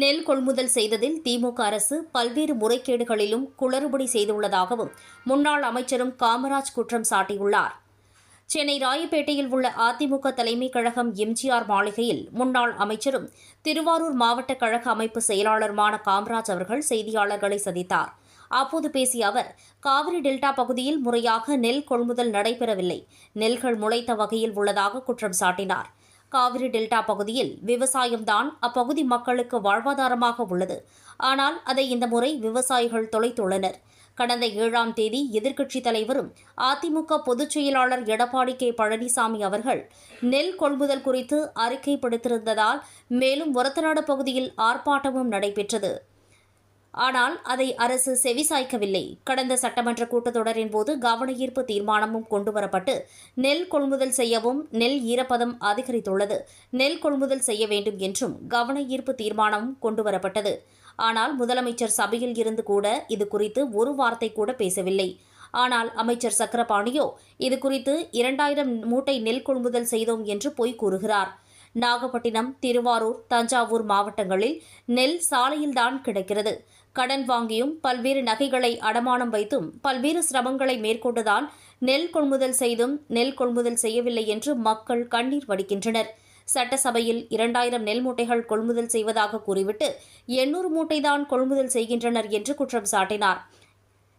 நெல் கொள்முதல் செய்ததில் திமுக அரசு பல்வேறு முறைகேடுகளிலும் குளறுபடி செய்துள்ளதாகவும் முன்னாள் அமைச்சரும் காமராஜ் குற்றம் சாட்டியுள்ளார். சென்னை ராயப்பேட்டையில் உள்ள அதிமுக தலைமை கழகம் எம்ஜிஆர் மாளிகையில் முன்னாள் அமைச்சரும் திருவாரூர் மாவட்ட கழக அமைப்பு செயலாளருமான காமராஜ் அவர்கள் செய்தியாளர்களை சந்தித்தார். அப்போது பேசிய அவர் காவிரி டெல்டா பகுதியில் முறையாக நெல் கொள்முதல் நடைபெறவில்லை. நெல்கள் முளைத்த வகையில் உள்ளதாக குற்றம் சாட்டினார். காவிரி டெல்டா பகுதியில் விவசாயம்தான் அப்பகுதி மக்களுக்கு வாழ்வாதாரமாக உள்ளது. ஆனால் அதை இந்த முறை விவசாயிகள் தொலைத்துள்ளனர். கடந்த ஏழாம் தேதி எதிர்க்கட்சித் தலைவரும் அதிமுக பொதுச் செயலாளர் எடப்பாடி கே. பழனிசாமி அவர்கள் நெல் கொள்முதல் குறித்து அறிக்கைப்படுத்திருந்ததால் மேலும் ஒரத்தநாடு பகுதியில் ஆர்ப்பாட்டமும் நடைபெற்றது. ஆனால் அதை அரசு செவிசாய்க்கவில்லை. கடந்த சட்டமன்ற கூட்டத்தொடரின் போது கவனஈர்ப்பு தீர்மானமும் கொண்டுவரப்பட்டு நெல் கொள்முதல் செய்யவும் நெல் ஈரப்பதம் அதிகரித்துள்ளது. நெல் கொள்முதல் செய்ய வேண்டும் என்றும் கவனஈர்ப்பு தீர்மானமும் கொண்டுவரப்பட்டது. ஆனால் முதலமைச்சர் சபையில் இருந்து கூட இது குறித்து ஒரு வார்த்தை கூட பேசவில்லை. ஆனால் அமைச்சர் சக்கரபாணியோ இது குறித்து இரண்டாயிரம் மூட்டை நெல் கொள்முதல் செய்தோம் என்று பொய் கூறுகிறார். நாகப்பட்டினம் திருவாரூர் தஞ்சாவூர் மாவட்டங்களில் நெல் சாலையில்தான் கிடைக்கிறது. கடன் வாங்கியும் பல்வேறு நகைகளை அடமானம் வைத்தும் பல்வேறு சிரமங்களை மேற்கொண்டுதான் நெல் கொள்முதல் செய்தும் நெல் கொள்முதல் செய்யவில்லை என்று மக்கள் கண்ணீர் வடிக்கின்றனர். சட்டசபையில் இரண்டாயிரம் நெல் மூட்டைகள் கொள்முதல் செய்வதாக கூறிவிட்டு எண்ணூறு மூட்டைதான் கொள்முதல் செய்கின்றனர் என்று குற்றம் சாட்டினார்.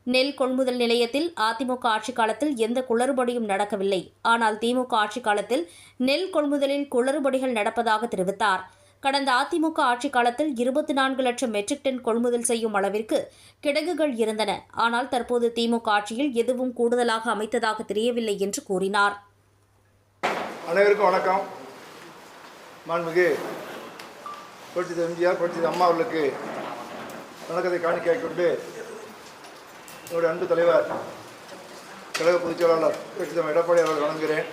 நெல் கொள்முதல் நிலையத்தில் அதிமுக ஆட்சிக் காலத்தில் எந்த குளறுபடியும் நடக்கவில்லை. ஆனால் திமுக ஆட்சிக் காலத்தில் நெல் கொள்முதலில் குளறுபடிகள் நடப்பதாக தெரிவித்தார். கடந்த அதிமுக ஆட்சிக் காலத்தில் இருபத்தி நான்கு லட்சம் மெட்ரிக் டன் கொள்முதல் செய்யும் அளவிற்கு கிடங்குகள் இருந்தன. ஆனால் தற்போது திமுக ஆட்சியில் எதுவும் கூடுதலாக அமைத்ததாக தெரியவில்லை என்று கூறினார். அனைவருக்கும் வணக்கம். மாண்புமிகு புரட்சி எம்ஜிஆர் புரட்சி அம்மா அவர்களுக்கு வணக்கத்தை காணிக்கையாக்கிக் கொண்டு என்னுடைய அன்பு தலைவர் கழக பொதுச் செயலாளர் புரட்சி எடப்பாடி அவர்கள் வணங்குகிறேன்.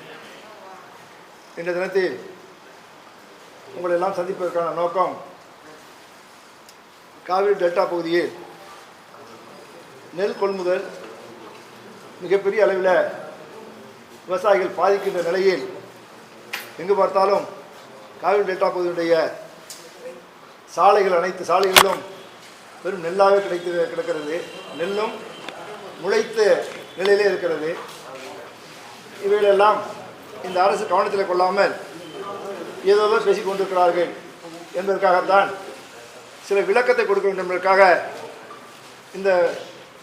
இந்த தினத்தில் உங்களை எல்லாம் சந்திப்பதற்கான நோக்கம் காவிரி டெல்டா பகுதியில் நெல் கொள்முதல் மிகப்பெரிய அளவில் விவசாயிகள் பாதிக்கின்ற நிலையில் எங்கு பார்த்தாலும் காவிரி டெல்டா பகுதியுடைய சாலைகள் அனைத்து சாலைகளிலும் வெறும் நெல்லாகவே கிடைத்து கிடக்கிறது. நெல்லும் முளைத்த நிலையிலே இருக்கிறது. இவைகளெல்லாம் இந்த அரசு கவனத்தில் கொள்ளாமல் ஏதோ பேசிக் கொண்டிருக்கிறார்கள் என்பதற்காகத்தான் சில விளக்கத்தை கொடுக்க வேண்டும் என்பதற்காக இந்த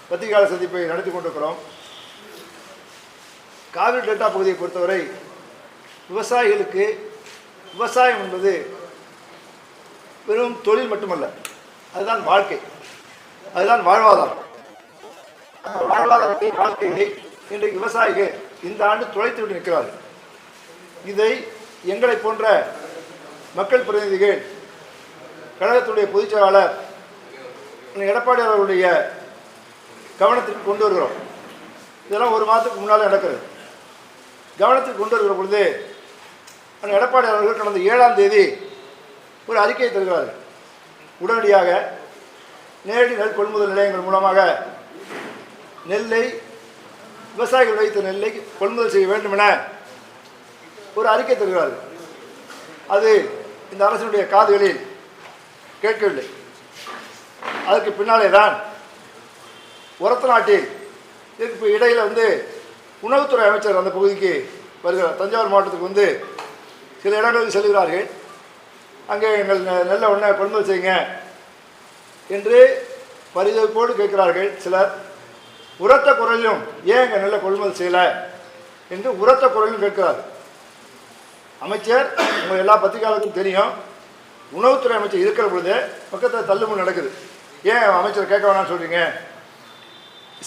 பத்திரிகையாளர் சந்திப்பை நடத்தி கொண்டிருக்கிறோம். காவிரி டெல்டா பகுதியை பொறுத்தவரை விவசாயிகளுக்கு விவசாயம் என்பது வெறும் தொழில் மட்டுமல்ல அதுதான் வாழ்க்கை. அதுதான் வாழ்வாதாரம். வாழ்வாதாரத்தை வாழ்க்கையை இன்றைக்கு விவசாயிகள் இந்த ஆண்டு துளைத்து விட்டு நிற்கிறார்கள். இதை எங்களை போன்ற மக்கள் பிரதிநிதிகள் கழகத்துடைய பொதுச் செயலாளர் எடப்பாடி அவர்களுடைய கவனத்திற்கு கொண்டு வருகிறோம். இதெல்லாம் ஒரு மாதத்துக்கு முன்னால் நடக்கிறது. கவனத்துக்கு கொண்டு வருகிற பொழுது அண்ணன் எடப்பாடி அவர்கள் கடந்த ஏழாம் தேதி ஒரு அறிக்கையை தருகிறார்கள். உடனடியாக நேரடி நெல் கொள்முதல் நிலையங்கள் மூலமாக நெல்லை விவசாயிகள் வைத்த நெல்லை கொள்முதல் செய்ய வேண்டும் என ஒரு அறிக்கை தருகிறார்கள். அது இந்த அரசினுடைய காதுகளில் கேட்கவில்லை. அதற்கு பின்னாலே தான் உரத்த நாட்டில் இதுக்கு இடையில் வந்து உணவுத்துறை அமைச்சர் அந்த பகுதிக்கு வருகிறார். தஞ்சாவூர் மாவட்டத்துக்கு வந்து சில இடங்களுக்கு செல்கிறார்கள். அங்கே எங்கள் நெ- நெல்லை உடனே கொள்முதல் செய்யுங்க என்று பரிதவிப்போடு கேட்கிறார்கள் சிலர். உரத்த குரலிலும் ஏன் எங்கள் நெல்லை கொள்முதல் செய்யலை என்று உரத்த குரலிலும் கேட்கிறார் அமைச்சர் உங்கள் எல்லா பத்திரிகையாளருக்கும் தெரியும். உணவுத்துறை அமைச்சர் இருக்கிற பொழுது பக்கத்தில் தள்ளுமுள் நடக்குது. ஏன் அமைச்சர் கேட்க வேணாம்னு சொல்கிறீங்க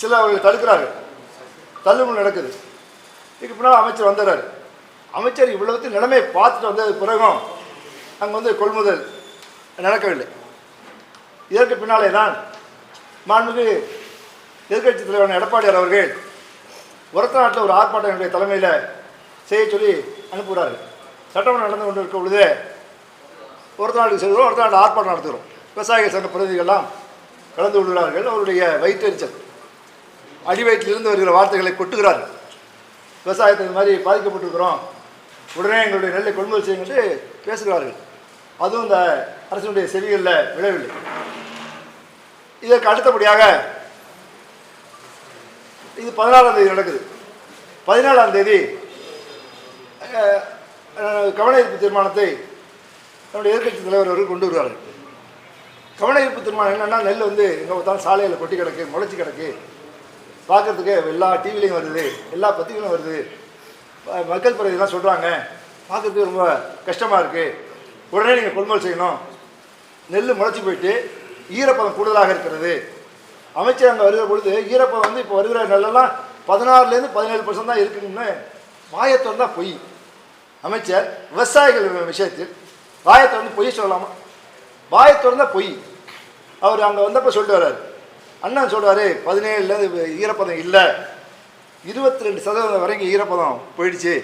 சில அவர்கள் தடுக்கிறார்கள். தள்ளுமுள் நடக்குது. இதுக்கு பின்னால் அமைச்சர் வந்துடுறாரு. அமைச்சர் இவ்வளவு நிலைமை பார்த்துட்டு வந்தது பிறகும் அங்கே வந்து கொள்முதல் நடக்கவில்லை. இதற்கு பின்னாலே தான் மாண்புமிகு எதிர்க்கட்சி தலைவரான எடப்பாடியார் அவர்கள் உரத்த நாட்டில் ஒரு ஆர்ப்பாட்டம் என்னுடைய தலைமையில் செய்ய சொல்லி அனுப்புகிறார்கள். சட்டமன்றம் நடந்து கொண்டு இருக்க பொழுது ஒருத்த செல்கிறோம் ஒரு நாள் ஆர்ப்பாட்டம் நடத்துகிறோம். விவசாயிகள் சங்க பிரதிநிதிகள்லாம் கலந்து கொள்கிறார்கள். அவருடைய வயிற்றெரிச்சல். அடி வயிற்றிலிருந்து வருகிற வார்த்தைகளை கொட்டுகிறார்கள். விவசாயத்தை இந்த மாதிரி பாதிக்கப்பட்டிருக்கிறோம். உடனே எங்களுடைய நெல்லை கொள்முதல் செய்யுங்கட்டு என்று பேசுகிறார்கள். அதுவும் இந்த அரசினுடைய செவிகளில் விழவில்லை. இதற்கு அடுத்தபடியாக இது பதினாலாம் தேதி நடக்குது. பதினாலாம் தேதி அஹ், கவன தீர்மானத்தை நம்முடைய எதிர்கட்சி தலைவர் அவர்கள் கொண்டு வருவார்கள். கவனஈர்ப்பு தீர்மானம் என்னென்னா நெல் வந்து எங்கே பார்த்தாலும் சாலையில் கொட்டி கிடக்கு முளைச்சி கிடக்கு. பார்க்குறதுக்கு எல்லா டிவிலையும் வருது எல்லா பத்திரிகையிலும் வருது. மக்கள் பிரதிதான் சொல்கிறாங்க பார்க்கறதுக்கு ரொம்ப கஷ்டமாக இருக்குது உடனே நீங்கள் கொள்முதல் செய்யணும். நெல் முளைச்சி போயிட்டு ஈரப்பதம் கூடுதலாக இருக்கிறது. அமைச்சர் அங்கே வருகிற பொழுது ஈரப்பதம் வந்து இப்போ வருகிற நெல்லெல்லாம் பதினாறுலேருந்து பதினேழு பர்சன்ட் தான் இருக்குன்னு மாயத்தோடு தான் பொய். அமைச்சர் விவசாயிகள் விஷயத்தில் வாயத்தோடு பொய் சொல்லலாமா? வாயை தான் பொய். அவர் அங்கே வந்தப்போ சொல்லிட்டு வர்றாரு. அண்ணன் சொல்றாரு பதினேழுலேருந்து ஈரப்பதம் இல்லை. இருபத்தி ரெண்டு சதவீதம் வரைக்கும் ஈரப்பதம் போயிடுச்சு.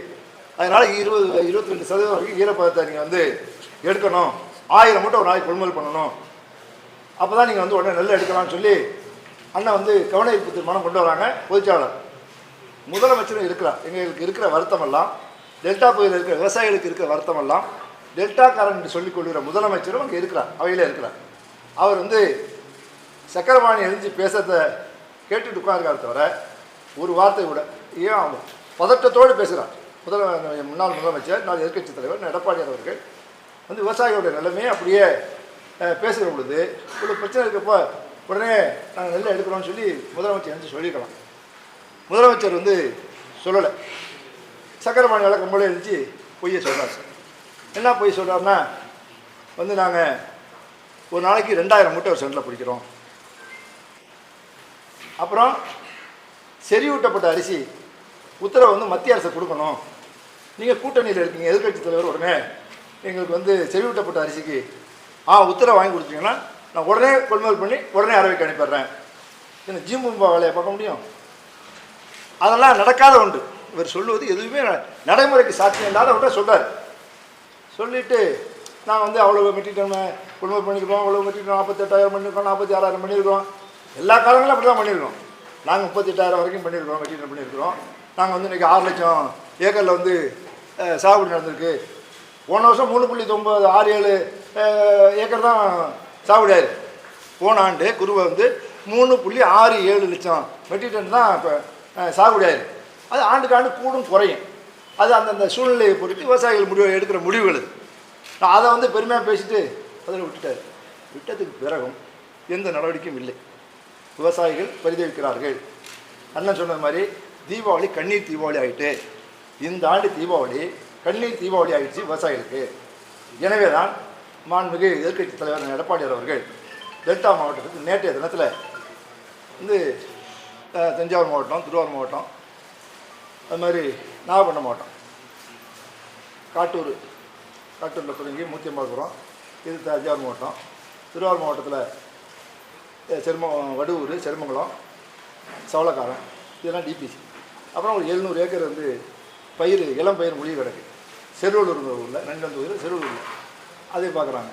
அதனால் இருபது இருபத்தி ரெண்டு சதவீதம் வரைக்கும் ஈரப்பதத்தை நீங்கள் வந்து எடுக்கணும். ஆயிரம் மூட்டை ஒரு நாளைக்கு கொள்முதல் பண்ணணும். அப்போ தான் நீங்கள் வந்து உடனே நெல் எடுக்கலாம்னு சொல்லி அண்ணன் வந்து கவன ஈர்ப்பு தீர்மானம் கொண்டு வராங்க பொதுச்சாளர் முதலமைச்சரும் இருக்கிறார். எங்களுக்கு இருக்கிற வருத்தமெல்லாம் டெல்டா பகுதியில் இருக்கிற விவசாயிகளுக்கு இருக்கிற வருத்தமெல்லாம் டெல்டாக்காரன் என்று சொல்லிக் கொள்கிற முதலமைச்சரும் அங்கே இருக்கிறார். அவையில் இருக்கிறார். அவர் வந்து சக்கரவாணி எழுந்து பேசுறத கேட்டுட்டு உட்கார்க்கார தவிர ஒரு வார்த்தை கூட ஏன் அவன் பதட்டத்தோடு பேசுகிறார் முதல முன்னாள் முதலமைச்சர் நாள் எதிர்க்கட்சி தலைவர் எடப்பாடியார் அவர்கள் வந்து விவசாயிகளுடைய நிலைமையை அப்படியே பேசுகிற பொழுது ஒரு பிரச்சனை இருக்கப்போ உடனே நாங்கள் நெல்லை எடுக்கிறோம்னு சொல்லி முதலமைச்சர் எழுந்து சொல்லியிருக்கலாம். முதலமைச்சர் வந்து சொல்லலை. சக்கரபாணி விளக்கம் போல எழுந்துச்சு பொய்யை சொல்கிறார் சார் என்ன பொய் சொல்கிறாருன்னா வந்து நாங்கள் ஒரு நாளைக்கு ரெண்டாயிரம் மூட்டை ஒரு சென்டில் பிடிக்கிறோம். அப்புறம் செறிவூட்டப்பட்ட அரிசி உத்தரவு வந்து மத்திய அரசு கொடுக்கணும். நீங்கள் கூட்டணியில் இருக்கீங்க எதிர்க்கட்சி தலைவர் உடனே எங்களுக்கு வந்து செறிவூட்டப்பட்ட அரிசிக்கு ஆ உத்தரவு வாங்கி கொடுத்தீங்கன்னா நான் உடனே கொள்முதல் பண்ணி உடனே அரவைக்கு அனுப்பிடுறேன். என்ன ஜிம்பும்பா வேலையை பார்க்க முடியும்? அதெல்லாம் நடக்காத ஒன்று. இவர் சொல்லுவது எதுவுமே நடைமுறைக்கு சாத்தியம் இல்லாத அவர்கிட்ட சொல்கிறார் சொல்லிட்டு நான் வந்து அவ்வளோ மெட்டிட்டோம் குடும்பம் பண்ணியிருக்கோம் அவ்வளோ மெட்டிட்டோம் நாற்பத்தெட்டாயிரம் பண்ணியிருக்கோம் நாற்பத்தி ஆறாயிரம் பண்ணியிருக்கோம் எல்லா காலங்களும் அப்படி தான் பண்ணியிருக்கோம் நாங்கள் முப்பத்தெட்டாயிரம் வரைக்கும் பண்ணியிருக்கிறோம் மெட்டீரியல் பண்ணியிருக்கிறோம். நாங்கள் வந்து இன்றைக்கி ஆறு லட்சம் ஏக்கரில் வந்து சாகுபடி நடந்திருக்கு. போன வருஷம் மூணு புள்ளி தொம்பது ஆறு ஏழு ஏக்கர் தான் சாகுபடி ஆயிருக்கு. போன ஆண்டு குருவை வந்து மூணு புள்ளி ஆறு ஏழு லட்சம் மெட்டிட்டன் தான் இப்போ சாகுபடி அது ஆண்டுக்கு ஆண்டு கூடும் குறையும். அது அந்தந்த சூழ்நிலையை பொறுத்து விவசாயிகள் முடிவு எடுக்கிற முடிவுகள். அது. நான் அதை வந்து பெருமையாக பேசிட்டு அதில் விட்டுட்டார் விட்டதுக்கு பிறகும் எந்த நடவடிக்கையும் இல்லை. விவசாயிகள் பரிதவிக்கிறார்கள். அண்ணன் சொன்னது மாதிரி தீபாவளி கண்ணீர் தீபாவளி ஆகிட்டு இந்த ஆண்டு தீபாவளி கண்ணீர் தீபாவளி ஆகிடுச்சு விவசாயிகளுக்கு. எனவே தான் மாண்புமிகு எதிர்க்கட்சி தலைவர் எடப்பாடியார் அவர்கள் டெல்டா மாவட்டத்துக்கு நேற்றைய தினத்தில் வந்து தஞ்சாவூர் மாவட்டம் திருவாரூர் மாவட்டம் அது மாதிரி நாகப்பட்டினம் மாவட்டம் காட்டூர் காட்டூரில் தொடங்கி மூத்தியம்பாக்குறோம் இது தஞ்சாவூர் மாவட்டம். திருவாரூர் மாவட்டத்தில் செரும வடுவூர் செருமங்கலம் சவளக்காரன் இதெல்லாம் டிபிசி அப்புறம் ஒரு எழுநூறு ஏக்கர் வந்து பயிர் இளம் பயிர் மொழி கிடக்கு. செருவலூர் ஊரில் நண்பன் தொகுதியில் செருவலூரில். அதை பார்க்குறாங்க